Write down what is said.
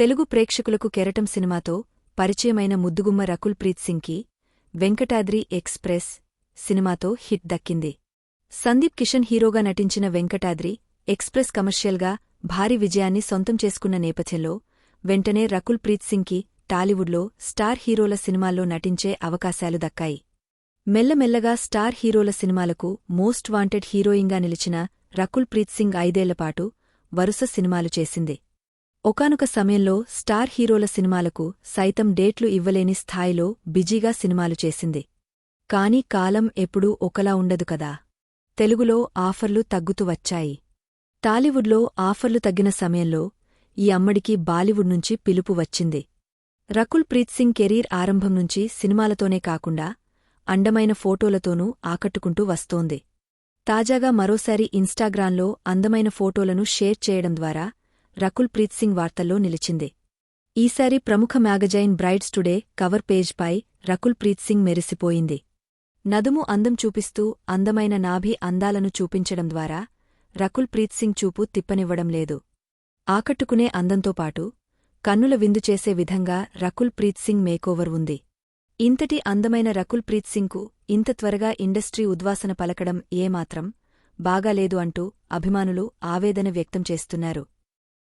తెలుగు ప్రేక్షకులకు కెరటం సినిమాతో పరిచయమైన ముద్దుగుమ్మ రకుల్ ప్రీత్ సింగ్కి వెంకటాద్రి ఎక్స్ప్రెస్ సినిమాతో హిట్ దక్కింది. సందీప్ కిషన్ హీరోగా నటించిన వెంకటాద్రి ఎక్స్ప్రెస్ కమర్షియల్గా భారీ విజయాన్ని సొంతం చేసుకున్న నేపథ్యంలో వెంటనే రకుల్ ప్రీత్ సింగ్కి టాలీవుడ్లో స్టార్ హీరోల సినిమాల్లో నటించే అవకాశాలు దక్కాయి. మెల్లమెల్లగా స్టార్ హీరోల సినిమాలకు మోస్ట్ వాంటెడ్ హీరోయిన్గా నిలిచిన రకుల్ ప్రీత్ సింగ్ ఐదేళ్ళపాటు వరుస సినిమాలు చేసింది. ఒకనొక సమయంలో స్టార్ హీరోల సినిమాలకు సైతం డేట్లు ఇవ్వలేని స్థాయిలో బిజీగా సినిమాలు చేసింది. కాని కాలం ఎప్పుడూ ఒకలా ఉండదు కదా. తెలుగులో ఆఫర్లు తగ్గుతూ వచ్చాయి. టాలీవుడ్లో ఆఫర్లు తగ్గిన సమయంలో ఈ అమ్మడికి బాలీవుడ్ నుంచి పిలుపు వచ్చింది. రకుల్ ప్రీత్ సింగ్ కెరీర్ ఆరంభం నుంచి సినిమాలతోనే కాకుండా అండమైన ఫోటోలతోనూ ఆకట్టుకుంటూ వస్తోంది. తాజాగా మరోసారి ఇన్స్టాగ్రాంలో అందమైన ఫోటోలను షేర్ చేయడం ద్వారా రకుల్ ప్రీత్ సింగ్ వార్తల్లో నిలిచింది. ఈసారి ప్రముఖ మ్యాగజైన్ బ్రైడ్స్ టుడే కవర్ పేజ్పై రకుల్ ప్రీత్ సింగ్ మెరిసిపోయింది. నదుము అందం చూపిస్తూ అందమైన నాభి అందాలను చూపించడం ద్వారా రకుల్ ప్రీత్ సింగ్ చూపు తిప్పనివ్వడం లేదు. ఆకట్టుకునే అందంతో పాటు కన్నుల విందు చేసే విధంగా రకుల్ ప్రీత్ సింగ్ మేకోవర్ ఉంది. ఇంతటి అందమైన రకుల్ ప్రీత్ సింగ్కు ఇంత త్వరగా ఇండస్ట్రీ ఉద్వాసన పలకడం ఏమాత్రం బాగాలేదు అంటూ అభిమానులు ఆవేదన వ్యక్తం చేస్తున్నారు.